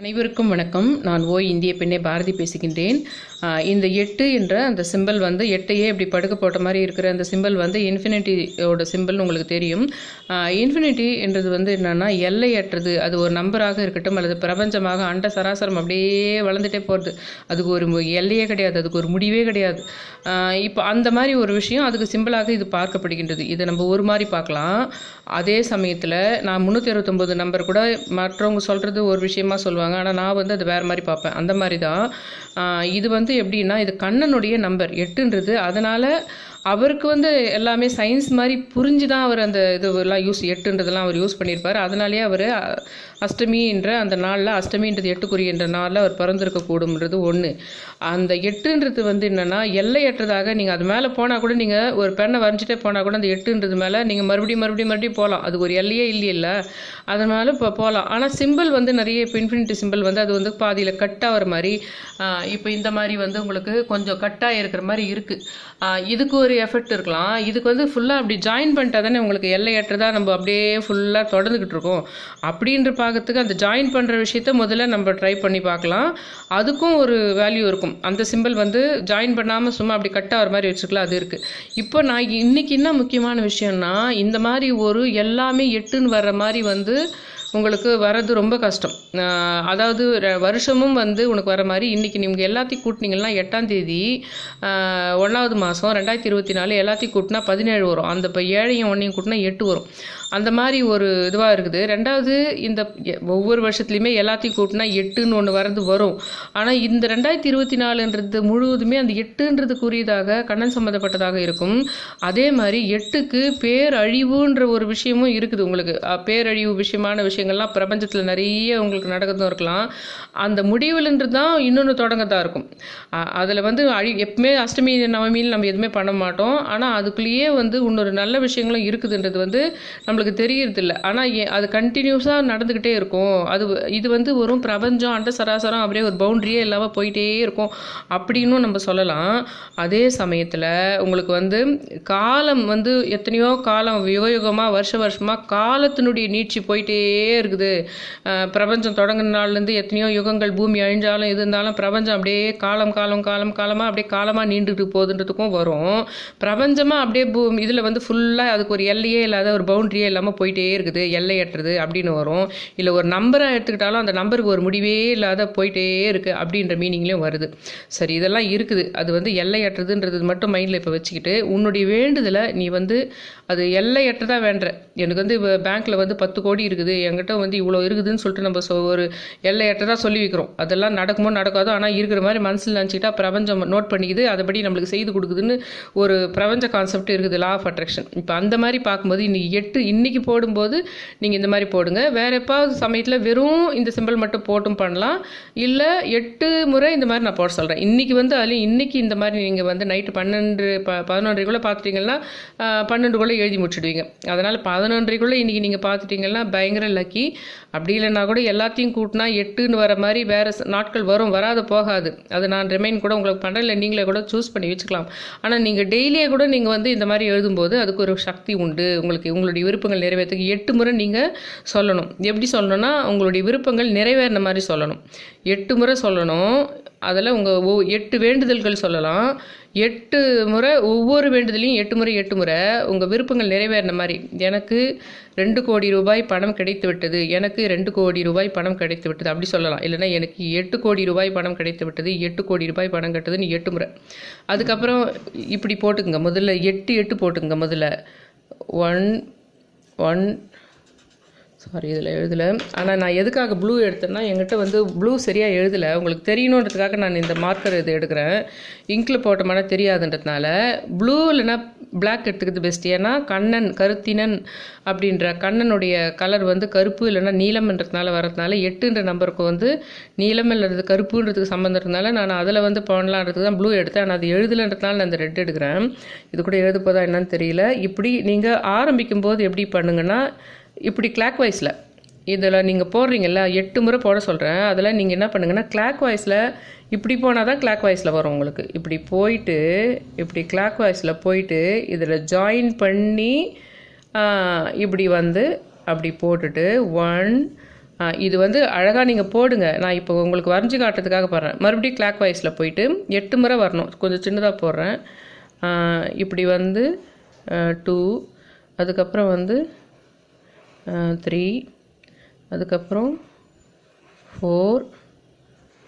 அனைவருக்கும் வணக்கம். நான் ஓய் இந்திய பெண்ணை பாரதி பேசுகின்றேன். இந்த எட்டு என்ற அந்த சிம்பல் வந்து எட்டையே இப்படி படுக்க போட்ட மாதிரி இருக்கிற அந்த சிம்பல் வந்து இன்ஃபினிட்டியோட சிம்பல்னு உங்களுக்கு தெரியும். இன்ஃபினிட்டி என்றது வந்து எல்லை எல்லையற்றது. அது ஒரு நம்பராக இருக்கட்டும் அல்லது பிரபஞ்சமாக அண்ட சராசரம் அப்படியே வளர்ந்துட்டே போகிறது அதுக்கு ஒரு எல்லையே கிடையாது. அதுக்கு ஒரு முடிவே கிடையாது. இப்போ அந்த மாதிரி ஒரு விஷயம் அதுக்கு சிம்பிளாக இது பார்க்கப்படுகின்றது. இதை நம்ம ஒரு மாதிரி பார்க்கலாம். அதே சமயத்தில் நான் முந்நூற்றி அறுபத்தொம்போது நம்பர் கூட மற்றவங்க சொல்கிறது ஒரு விஷயமா சொல்லுவாங்க. ஆனால் நான் வந்து அது வேறு மாதிரி பார்ப்பேன். அந்த மாதிரி தான். இது வந்து எப்படின்னா இது கண்ணனுடைய நம்பர் எட்டுன்றது. அதனால் அவருக்கு வந்து எல்லாமே சயின்ஸ் மாதிரி புரிஞ்சு தான் அவர் அந்த இதுலாம் யூஸ் எட்டுன்றதெல்லாம் அவர் யூஸ் பண்ணியிருப்பார். அதனாலேயே அவர் அஷ்டமி என்ற அந்த நாளில் அஷ்டமின்றது எட்டுக்குறி என்ற நாளில் அவர் பிறந்திருக்க கூடும்ன்றது ஒன்று அந்த எட்டுன்றது வந்து என்னென்னா எல்லையற்றதாக நீங்கள் அது மேலே போனால் கூட நீங்கள் ஒரு பெண்ணை வரைஞ்சிட்டே போனால் கூட அந்த எட்டுன்றது மேலே நீங்கள் மறுபடியும் மறுபடியும் மறுபடியும் போகலாம் அது ஒரு எல்லையே இல்லையில்ல. அதனால இப்போ போகலாம் ஆனால் சிம்பிள் வந்து நிறைய இப்போ இன்ஃபினிட்டி சிம்பிள் வந்து அது வந்து பாதியில் கட்டாகிற மாதிரி இப்போ இந்த மாதிரி வந்து உங்களுக்கு கொஞ்சம் கட்டாக இருக்கிற மாதிரி இருக்குது இதுக்கு ஒரு எஃபெக்ட் இருக்கலாம். இதுக்கு வந்து ஃபுல்லாக அப்படி ஜாயின் பண்ணிட்டா தானே உங்களுக்கு எல்லையற்றதாக நம்ம அப்படியே ஃபுல்லாக தொடர்ந்துக்கிட்டு இருக்கோம். அப்படின்ற பார்க்கறதுக்கு அந்த ஜாயின் பண்ணுற விஷயத்த முதல்ல நம்ம ட்ரை பண்ணி பார்க்கலாம். அதுக்கும் ஒரு வேல்யூ இருக்கும். அந்த சிம்பிள் வந்து ஜாயின் பண்ணாமல் சும்மா அப்படி கட் ஆகிற மாதிரி வச்சுக்கலாம் அது இருக்குது இப்போ நான் இன்னைக்கு என்ன முக்கியமான விஷயம்னா இந்த மாதிரி ஒரு எல்லாமே எட்டுன்னு வர்ற மாதிரி வந்து உங்களுக்கு வர்றது ரொம்ப கஷ்டம். அதாவது வருஷமும் வந்து உனக்கு வர மாதிரி இன்றைக்கி நீங்கள் எல்லாத்தையும் கூட்டினீங்கன்னா எட்டாம் தேதி ஒன்றாவது மாதம் ரெண்டாயிரத்தி இருபத்தி நாலு எல்லாத்தையும் கூட்டினா பதினேழு வரும். அந்த இப்போ ஏழையும் ஒன்றையும் கூட்டினா எட்டு வரும். அந்த மாதிரி ஒரு இதுவாக இருக்குது. ரெண்டாவது இந்த ஒவ்வொரு வருஷத்துலையுமே எல்லாத்தையும் கூட்டினா எட்டுன்னு ஒன்று வரது வரும். ஆனால் இந்த ரெண்டாயிரத்தி இருபத்தி நாலுன்றது முழுவதுமே அந்த எட்டுன்றதுக்குரியதாக கண்ணன் சம்மந்தப்பட்டதாக இருக்கும். அதே மாதிரி எட்டுக்கு பேரழிவுன்ற ஒரு விஷயமும் இருக்குது உங்களுக்கு. பேரழிவு விஷயமான விஷயங்கள்லாம் பிரபஞ்சத்தில் நிறைய உங்களுக்கு நடக்கிறதும் இருக்கலாம். அந்த முடிவுலன்றது தான் இன்னொன்று தொடங்கத்தான் இருக்கும் அதில் வந்து அழி எப்பவுமே அஷ்டமி நவமியில் நம்ம எதுவுமே பண்ண மாட்டோம். ஆனால் அதுக்குள்ளேயே வந்து இன்னொரு நல்ல விஷயங்களும் இருக்குதுன்றது வந்து நம்மளுக்கு தெரியறதில்ல. ஆனால் அது கண்டினியூஸாக நடந்துக்கிட்டே இருக்கும். அது இது வந்து வரும் பிரபஞ்சம் அண்ட சராசரம் அப்படியே ஒரு பவுண்டரியே இல்லாமல் போயிட்டே இருக்கும். அப்படின்னும் நம்ம சொல்லலாம். அதே சமயத்தில் உங்களுக்கு வந்து காலம் வந்து எத்தனையோ காலம் யுகயுகமாக வருஷ வருஷமாக காலத்தினுடைய நீட்சி போயிட்டே இருக்குது. பிரபஞ்சம் தொடங்கின நாள்லேருந்து எத்தனையோ யுகங்கள் பூமி அழிஞ்சாலும் இது இருந்தாலும் பிரபஞ்சம் அப்படியே காலம் காலம் காலம் காலமாக அப்படியே காலமாக நீண்டுட்டு போகுதுன்றதுக்கும் வரும். பிரபஞ்சமாக அப்படியே பூ இதில் வந்து ஃபுல்லாக அதுக்கு ஒரு எல்லையே இல்லாத ஒரு பவுண்டரியே இல்லாமல் போயிட்டே இருக்குது. எல்லையற்றது அப்படின்னு வரும். இல்லை ஒரு நம்பரை எடுத்துக்கிட்டாலும் அந்த நம்பருக்கு ஒரு முடிவே இல்லாத போயிட்டே இருக்குது அப்படின்ற மீனிங்லேயும் வருது. சரி இதெல்லாம் இருக்குது. அது வந்து எல்லையற்றதுன்றது மட்டும் மைண்டில் இப்போ வச்சுக்கிட்டு உன்னுடைய வேண்டுதலை நீ வந்து அது எல்லையற்றதாக வேண்டுற எனக்கு வந்து பேங்க்கில் வந்து பத்து கோடி இருக்குது. என்கிட்ட வந்து இவ்வளோ இருக்குதுன்னு சொல்லிட்டு நம்ம ஒரு எல்லையற்றதாக சொல்லி வைக்கிறோம். அதெல்லாம் நடக்குமோ நடக்காதோ ஆனால் இருக்கிற மாதிரி மனசில் நினச்சிக்கிட்டா பிரபஞ்சம் நோட் பண்ணிக்குது. அதுபடி நம்மளுக்கு செய்து கொடுக்குதுன்னு ஒரு பிரபஞ்ச கான்செப்ட் இருக்குது லா ஆஃப் அட்ராக்ஷன் இப்போ அந்த மாதிரி பார்க்கும்போது இன்னைக்கு எட்டு இன்றைக்கி போடும்போது நீங்கள் இந்த மாதிரி போடுங்க. வேறு எப்பாவது சமயத்தில் வெறும் இந்த சிம்பிள் மட்டும் போட்டும் பண்ணலாம். இல்லை எட்டு முறை இந்த மாதிரி நான் போட சொல்கிறேன் இன்றைக்கி வந்து அதுலேயும் இன்றைக்கி இந்த மாதிரி நீங்கள் வந்து நைட்டு பன்னெண்டு ப பதினொன்றரைக்குள்ளே பார்த்துட்டிங்கன்னா பன்னெண்டுக்குள்ளே எழுதி முடிச்சிடுவீங்க. அதனால் பதினொன்றரைக்குள்ளே இன்றைக்கி நீங்கள் பார்த்துட்டிங்கன்னா பயங்கர லக்கி அப்படி இல்லைனா கூட எல்லாத்தையும் கூட்டினா எட்டுன்னு வர மாதிரி வேறு நாட்கள் வரும் வராது போகாது. அது நான் ரிமைன் கூட உங்களுக்கு பண்ணுறேன் இல்லை நீங்களே கூட சூஸ் பண்ணி வச்சுக்கலாம். ஆனால் நீங்கள் டெய்லியே கூட நீங்கள் வந்து இந்த மாதிரி எழுதும்போது அதுக்கு ஒரு சக்தி உண்டு. உங்களுக்கு உங்களுடைய விருப்பங்கள் நிறைவேற்றுக்கு எட்டு முறை நீங்கள் சொல்லணும். எப்படி சொல்லணும்னா உங்களுடைய விருப்பங்கள் நிறைவேறின மாதிரி சொல்லணும். எட்டு முறை சொல்லணும். அதில் உங்கள் எட்டு வேண்டுதல்கள் சொல்லலாம். எட்டு முறை ஒவ்வொரு வேண்டுதலையும் எட்டு முறை எட்டு முறை. உங்கள் விருப்பங்கள் நிறைவேறின மாதிரி. எனக்கு ரெண்டு கோடி ரூபாய் பணம் கிடைத்து விட்டது. எனக்கு ரெண்டு கோடி ரூபாய் பணம் கிடைத்து விட்டது. அப்படி சொல்லலாம். இல்லைன்னா எனக்கு எட்டு கோடி ரூபாய் பணம் கிடைத்து விட்டது. எட்டு கோடி ரூபாய் பணம் கட்டுதுன்னு எட்டு முறை. அதுக்கப்புறம் இப்படி போட்டுக்குங்க. முதல்ல எட்டு எட்டு போட்டுக்குங்க. முதல்ல. ஒன் ஒன் சாரி இதில் எழுதலை. ஆனால் நான் எதுக்காக ப்ளூ எடுத்தேன்னா என்கிட்ட வந்து ப்ளூ சரியாக எழுதலை. உங்களுக்கு தெரியணுன்றதுக்காக நான் இந்த மார்க்கர் இது எடுக்கிறேன். இங்கில் போட்டோம்னா தெரியாதுன்றதுனால ப்ளூ இல்லைன்னா பிளாக் எடுத்துக்கிறது பெஸ்ட் ஏன்னா கண்ணன் கருத்தினன் அப்படின்ற கண்ணனுடைய கலர் வந்து கருப்பு இல்லைன்னா நீலம்ன்றதுனால வரதுனால எட்டுன்ற நம்பருக்கு வந்து நீலம் இல்லது கருப்புன்றதுக்கு சம்மந்தம் இருந்தனால நான் அதில் வந்து பண்ணலான்றதுக்கு தான் ப்ளூ எடுத்தேன். ஆனால் அது எழுதலைன்றதுனால நான் இந்த ரெட் எடுக்கிறேன். இது கூட எழுத போதா என்னன்னு தெரியல. இப்படி நீங்கள் ஆரம்பிக்கும் போது எப்படி பண்ணுங்கன்னா இப்படி கிளாக் வைஸில் இதில் நீங்கள் போடுறீங்கல்ல எட்டு முறை போட சொல்கிறேன் அதில் நீங்கள் என்ன பண்ணுங்கன்னா கிளாக் வாய்ஸில் இப்படி போனால் தான் கிளாக் வாய்ஸில் வரும் உங்களுக்கு. இப்படி போயிட்டு இப்படி கிளாக் வாய்ஸில் போயிட்டு இதில் ஜாயின் பண்ணி இப்படி வந்து அப்படி போட்டுட்டு ஒன் இது வந்து அழகாக நீங்கள் போடுங்க. நான் இப்போ உங்களுக்கு வரைஞ்சி காட்டுறதுக்காக போடுறேன். மறுபடியும் கிளாக் வைஸில் போயிட்டு எட்டு முறை வரணும். கொஞ்சம் சின்னதாக போடுறேன். இப்படி வந்து டூ அதுக்கப்புறம் வந்து த்ரீ அதுக்கப்புறம் ஃபோர்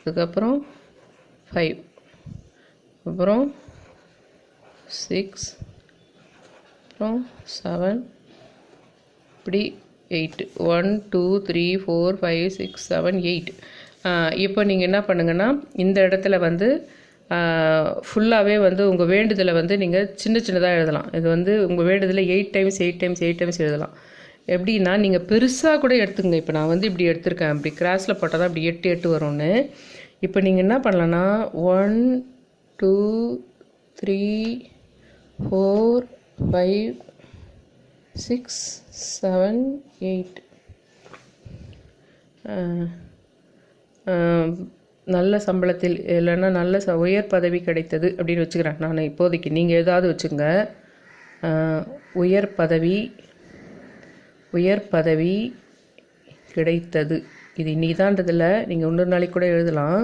அதுக்கப்புறம் ஃபைவ் அப்புறம் சிக்ஸ் அப்புறம் செவன் இப்படி eight one two three four five six seven eight இப்போ நீங்கள் என்ன பண்ணுங்கன்னா இந்த இடத்துல வந்து ஃபுல்லாகவே வந்து உங்கள் வேண்டுதலை வந்து நீங்கள் சின்ன சின்னதாக எழுதலாம். இது வந்து உங்கள் வேண்டுதலை eight times eight times eight times எழுதலாம். எப்படின்னா நீங்கள் பெருசாக கூட எடுத்துங்க இப்போ நான் வந்து இப்படி எடுத்திருக்கேன். இப்படி கிராஸில் போட்டால் தான் இப்படி எட்டு எட்டு வரும்னு. இப்போ நீங்கள் என்ன பண்ணலான்னா one two three four five six seven eight நல்ல சம்பளத்தில் இல்லைன்னா நல்ல ச உயர் பதவி கிடைத்தது அப்படின்னு வச்சுக்கிறேன் நான் இப்போதைக்கு. நீங்கள் ஏதாவது வச்சுங்க உயர் பதவி உயர் பதவி கிடைத்தது. இது இன்னைக்குதான்றதில்ல நீங்கள் இன்னொரு நாளைக்கு கூட எழுதலாம்.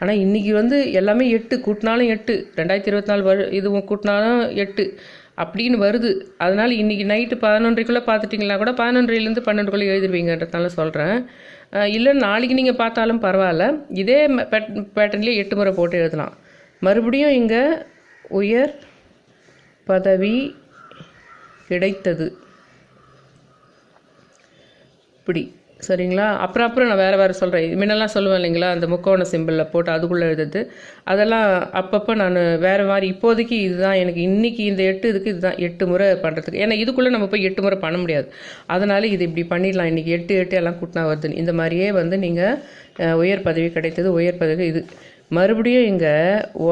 ஆனால் இன்றைக்கி வந்து எல்லாமே எட்டு கூட்டினாலும் எட்டு. ரெண்டாயிரத்தி இருபத்தி நாலு வரு இதுவும் கூட்டினாலும் எட்டு அப்படின்னு வருது. அதனால் இன்றைக்கி நைட்டு பதினொன்றைக்குள்ளே பார்த்துட்டிங்களா கூட பதினொன்றையிலேருந்து பன்னெண்டுக்குள்ளே எழுதிருவீங்கன்றதுனால சொல்கிறேன் இல்லை நாளைக்கு நீங்கள் பார்த்தாலும் பரவாயில்ல. இதே பேட்டர்ன்லேயே எட்டு முறை போட்டு எழுதலாம். மறுபடியும் இங்கே உயர் பதவி கிடைத்தது. இப்படி. சரிங்களா? அப்புறம் அப்புறம் நான் வேறு வேறு சொல்கிறேன் முன்னெல்லாம் சொல்லுவேன் இல்லைங்களா? அந்த முக்கோண சிம்பிளில் போட்டு அதுக்குள்ளே எழுதுறது. அதெல்லாம் அப்பப்போ நான் வேறு மாதிரி இப்போதைக்கு இதுதான் எனக்கு இன்றைக்கி இந்த எட்டு இதுக்கு இதுதான் எட்டு முறை பண்ணுறதுக்கு ஏன்னா இதுக்குள்ளே நம்ம போய் எட்டு முறை பண்ண முடியாது. அதனால் இது இப்படி பண்ணிடலாம். இன்றைக்கி எட்டு எட்டு எல்லாம் கூட்டினா வருதுன்னு. இந்த மாதிரியே வந்து நீங்கள் உயர் பதவி கிடைத்தது உயர் பதவி இது. மறுபடியும் இங்கே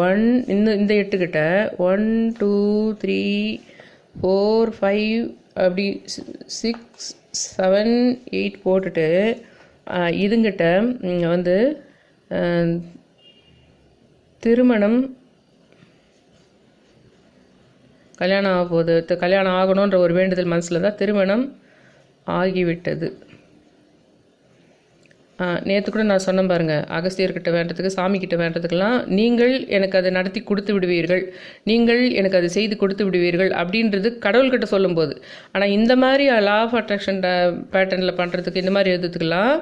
ஒன் இன்னும் இந்த எட்டுக்கிட்ட one two three four five அப்படி சிக்ஸ் செவன் எயிட் போட்டுட்டு இதுங்கிட்ட வந்து திருமணம் கல்யாணம் ஆக போகுது கல்யாணம் ஆகணுன்ற ஒரு வேண்டுதல் மனசில் தான் திருமணம் ஆகிவிட்டது. நேற்று கூட நான் சொன்னேன் பாருங்கள் அகஸ்தியர்கிட்ட வேண்டதுக்கு சாமி கிட்ட வேண்டதுக்கெல்லாம் நீங்கள் எனக்கு அதை நடத்தி கொடுத்து விடுவீர்கள். நீங்கள் எனக்கு அதை செய்து கொடுத்து விடுவீர்கள் அப்படின்றது கடவுள்கிட்ட சொல்லும்போது. ஆனால் இந்த மாதிரி லா ஆஃப் அட்ராக்ஷன் பேட்டர்னில் பண்ணுறதுக்கு இந்த மாதிரி எழுதுறதுக்கெல்லாம்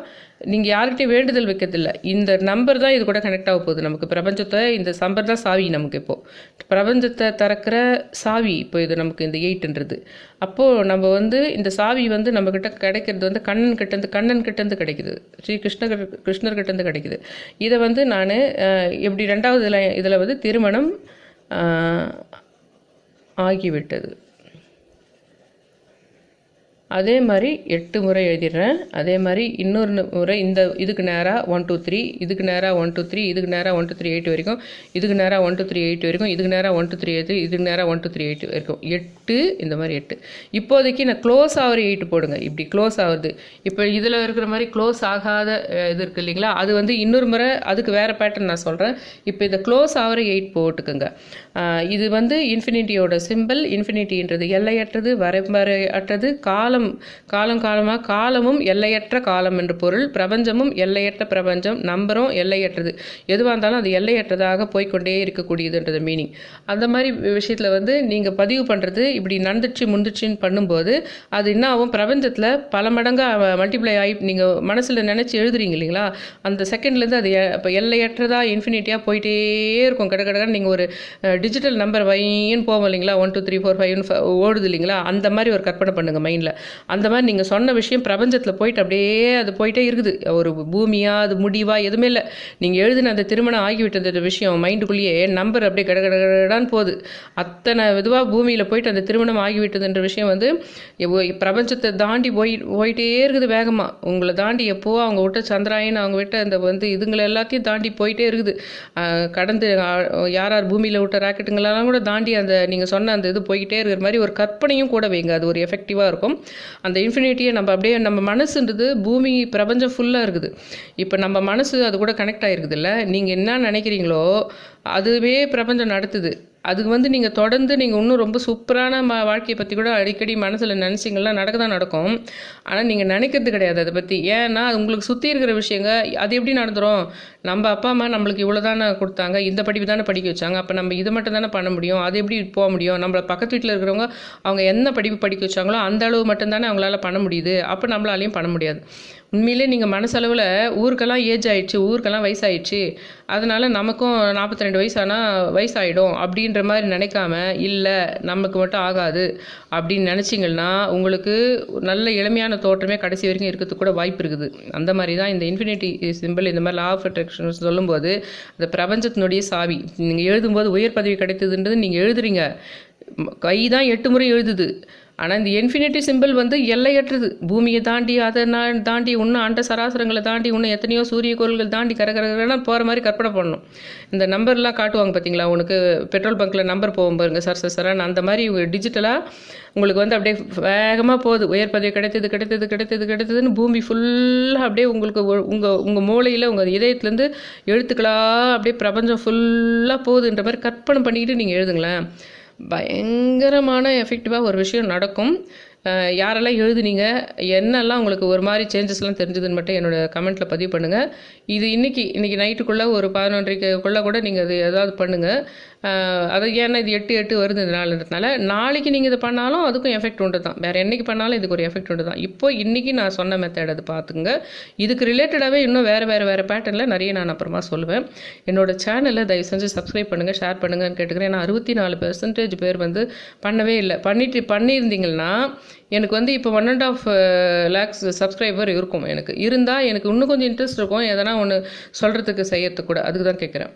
நீங்கள் யார்கிட்டையும் வேண்டுதல் வைக்கிறதில்ல. இந்த நம்பர் தான் இது கூட கனெக்ட் ஆக போகுது நமக்கு. பிரபஞ்சத்தை இந்த நம்பர் தான் சாவி நமக்கு இப்போது பிரபஞ்சத்தை திறக்கிற சாவி இப்போ இது நமக்கு இந்த எயிட்ன்றது அப்போது நம்ம வந்து இந்த சாவி வந்து நம்மக்கிட்ட கிடைக்கிறது வந்து கண்ணன் கிட்டேருந்து கண்ணன் கிட்டேருந்து கிடைக்குது. ஸ்ரீ கிருஷ்ணர் கிருஷ்ணர்கிட்டேருந்து கிடைக்குது. இதை வந்து நான் எப்படி ரெண்டாவது இதில் இதில் வந்து திருமணம் ஆகிவிட்டது. அதே மாதிரி எட்டு முறை எழுதிடுறேன். அதே மாதிரி இன்னொரு முறை இந்த இதுக்கு நேராக ஒன் டூ த்ரீ இதுக்கு நேராக ஒன் டூ த்ரீ இதுக்கு நேராக ஒன் டூ த்ரீ எயிட் வரைக்கும் இதுக்கு நேராக ஒன் டூ த்ரீ எயிட் வரைக்கும் இதுக்கு நேராக ஒன் டூ த்ரீ எயிட் இதுக்கு நேராக ஒன் டூ த்ரீ எயிட் வரைக்கும். எட்டு இந்த மாதிரி எட்டு. இப்போதைக்கு நான் க்ளோஸ் ஆகிற எயிட் போடுங்க. இப்படி க்ளோஸ் ஆகுது இப்போ இதில் இருக்கிற மாதிரி க்ளோஸ் ஆகாத இது இருக்குது இல்லைங்களா? அது வந்து இன்னொரு முறை அதுக்கு வேறு பேட்டர்ன் நான் சொல்கிறேன் இப்போ இதை க்ளோஸ் ஆகிற எயிட் போட்டுக்கோங்க. இது வந்து இன்ஃபினிட்டியோட சிம்பிள் இன்ஃபினிட்டின்றது எல்லையற்றது வரையறையற்றது காலம் காலம் காலமாக காலமும் எல்லையற்ற காலம் என்று பொருள். பிரபஞ்சமும் எல்லையற்ற பிரபஞ்சம் நம்பரும் எல்லையற்றது. எதுவாக இருந்தாலும் அது எல்லையற்றதாக போய்க்கொண்டே இருக்கக்கூடியதுன்றது மீனிங் அந்த மாதிரி விஷயத்தில் வந்து நீங்கள் பதிவு பண்ணுறது இப்படி நடந்துச்சு முந்துச்சுன்னு பண்ணும்போது அது என்ன ஆகும்? பிரபஞ்சத்தில் பல மடங்காக மல்டிப்ளை ஆகி நீங்கள் மனசில் நினச்சி எழுதுறீங்க இல்லைங்களா? அந்த செகண்ட்லேருந்து அது இப்போ எல்லையற்றதாக இன்ஃபினிட்டியாக போயிட்டே இருக்கும். கட கடன்னு நீங்கள் ஒரு டிஜிட்டல் நம்பர் வைன்னு போவோம் இல்லைங்களா? ஒன் டூ த்ரீ ஃபோர் ஃபைவ்னு ஓடுது இல்லைங்களா? அந்த மாதிரி ஒரு கற்பனை பண்ணுங்கள் மைண்டில் அந்த மாதிரி நீங்கள் சொன்ன விஷயம் பிரபஞ்சத்தில் போயிட்டு அப்படியே அது போயிட்டே இருக்குது. ஒரு பூமியாக அது முடிவாக எதுவுமே இல்லை. நீங்கள் எழுதின அந்த திருமணம் ஆகிவிட்டது விஷயம் மைண்டுக்குள்ளேயே நம்பர் அப்படியே கட கட போகுது. அத்தனை இதுவாக பூமியில் போயிட்டு அந்த திருமணம் ஆகிவிட்டதுன்ற விஷயம் வந்து பிரபஞ்சத்தை தாண்டி போய் போயிட்டே இருக்குது வேகமாக உங்களை தாண்டி எப்போ அவங்க விட்ட சந்திராயன் அவங்க விட்ட அந்த வந்து இதுங்களை எல்லாத்தையும் தாண்டி போயிட்டே இருக்குது. கடந்து யார் யார் பூமியில் விட்ட ராக்கெட்டுங்களெல்லாம் கூட தாண்டி அந்த நீங்கள் சொன்ன அந்த இது போய்கிட்டே இருக்கிற மாதிரி ஒரு கற்பனையும் கூட வைங்க. அது ஒரு எஃபெக்டிவாக இருக்கும். அந்த இன்ஃபினிட்டியை நம்ம அப்படியே நம்ம மனசுன்றது பூமி பிரபஞ்சம் ஃபுல்லாக இருக்குது. இப்போ நம்ம மனசு அது கூட கனெக்ட் ஆகிருக்குது இல்லை நீங்கள் என்ன நினைக்கிறீங்களோ அதுவே பிரபஞ்சம் நடத்துது. அதுக்கு வந்து நீங்கள் தொடர்ந்து நீங்கள் இன்னும் ரொம்ப சூப்பரான ம வாழ்க்கையை பற்றி கூட அடிக்கடி மனசில் நினச்சிங்கன்னா நடக்க தான் நடக்கும். ஆனால் நீங்கள் நினைக்கிறது கிடையாது அதை பற்றி ஏன்னா உங்களுக்கு சுற்றி இருக்கிற விஷயங்க அது எப்படி நடந்துடும் நம்ம அப்பா அம்மா நம்மளுக்கு இவ்வளோ தானே கொடுத்தாங்க இந்த படிப்பு தானே படிக்க வச்சாங்க அப்போ நம்ம இது மட்டும் தானே பண்ண முடியும் அது எப்படி போக முடியும்? நம்மளை பக்கத்து வீட்டில் இருக்கிறவங்க அவங்க என்ன படிப்பு படிக்க வச்சாங்களோ அந்த அளவு மட்டும்தானே அவங்களால பண்ண முடியுது. அப்போ நம்மளாலையும் பண்ண முடியாது. உண்மையிலே நீங்கள் மனசளவில் ஊருக்கெல்லாம் ஏஜ் ஆயிடுச்சு ஊருக்கெல்லாம் வயசாயிடுச்சு. அதனால் நமக்கும் நாற்பத்தி ரெண்டு வயசானால் வயசாயிடும் அப்படின்ற மாதிரி நினைக்காம இல்லை நமக்கு மட்டும் ஆகாது அப்படின்னு நினச்சிங்கன்னா உங்களுக்கு நல்ல இளமையான தோற்றமே கடைசி வரைக்கும் இருக்கிறதுக்கு கூட வாய்ப்பு இருக்குது. அந்த மாதிரி தான் இந்த இன்ஃபினிட்டி சிம்பிள் இந்த மாதிரி லா ஆஃப் அட்ராக்ஷன் சொல்லும்போது அந்த பிரபஞ்சத்தினுடைய சாவி. நீங்கள் எழுதும்போது உயர் பதவி கிடைத்ததுன்றது நீங்கள் எழுதுறீங்க. கை தான் எட்டு முறை எழுதுது. ஆனால் இந்த இன்ஃபினிட்டி சிம்பிள் வந்து எல்லையற்றது. பூமியை தாண்டி அதை நான் தாண்டி இன்னும் அண்ட சராசரங்களை தாண்டி இன்னும் எத்தனையோ சூரிய கோள்கள் தாண்டி கரகரகரனா போகிற மாதிரி கற்பனை பண்ணணும். இந்த நம்பர்லாம் காட்டுவாங்க பார்த்தீங்களா உனக்கு பெட்ரோல் பங்க்கில் நம்பர் போகும் பாருங்க சார் சார் சரான் அந்த மாதிரி டிஜிட்டலாக உங்களுக்கு வந்து அப்படியே வேகமாக போகுது. உயர் பதவி கிடைத்தது கிடைத்தது கிடைத்தது கிடைத்ததுன்னு பூமி ஃபுல்லாக அப்படியே உங்களுக்கு உங்கள் உங்கள் மூளையில் உங்கள் இதயத்துலேருந்து எழுத்துக்களாக அப்படியே பிரபஞ்சம் ஃபுல்லாக போகுதுன்ற மாதிரி கற்பனை பண்ணிக்கிட்டு நீங்கள் எழுதுங்களேன். பயங்கரமான எஃபெக்டிவாக ஒரு விஷயம் நடக்கும். யாரெல்லாம் எழுதுனீங்க? என்னெல்லாம் உங்களுக்கு ஒரு மாதிரி சேஞ்சஸ்லாம் தெரிஞ்சதுன்னு மட்டும் என்னோட கமெண்ட்டில் பதிவு பண்ணுங்கள் இது இன்னைக்கு இன்றைக்கி நைட்டுக்குள்ளே ஒரு பதினொன்றைக்குள்ளே கூட நீங்கள் அது ஏதாவது பண்ணுங்கள் அது ஏன்னா இது எட்டு எட்டு வருது இந்த நாளுன்றதுனால நாளைக்கு நீங்கள் இது பண்ணாலும் அதுக்கும் எஃபெக்ட் உண்டு தான் வேறு என்னைக்கு பண்ணாலும் இதுக்கு ஒரு எஃபெக்ட் உண்டு தான் இப்போ இன்றைக்கி நான் சொன்ன மெத்தட் அது பார்த்துங்க இதுக்கு ரிலேட்டடாகவே இன்னும் வேறு வேறு வேறு பேட்டர்னில் நிறைய நான் அப்புறமா சொல்லுவேன். என்னோட சேனலை தயவு செஞ்சு சப்ஸ்கிரைப் பண்ணுங்கள் ஷேர் பண்ணுங்கன்னு கேட்டுக்கிறேன். ஏன்னா அறுபத்தி நாலு பெர்சன்டேஜ் பேர் வந்து பண்ணவே இல்லை. பண்ணிட்டு பண்ணியிருந்தீங்கன்னா எனக்கு வந்து இப்போ one and half lakhs subscriber இருக்கும் எனக்கு. இருந்தால் எனக்கு இன்னும் கொஞ்சம் இன்ட்ரெஸ்ட் இருக்கும். எதனா ஒன்று சொல்கிறதுக்கு செய்யறதுக்கு கூட. அதுக்கு தான் கேட்குறேன்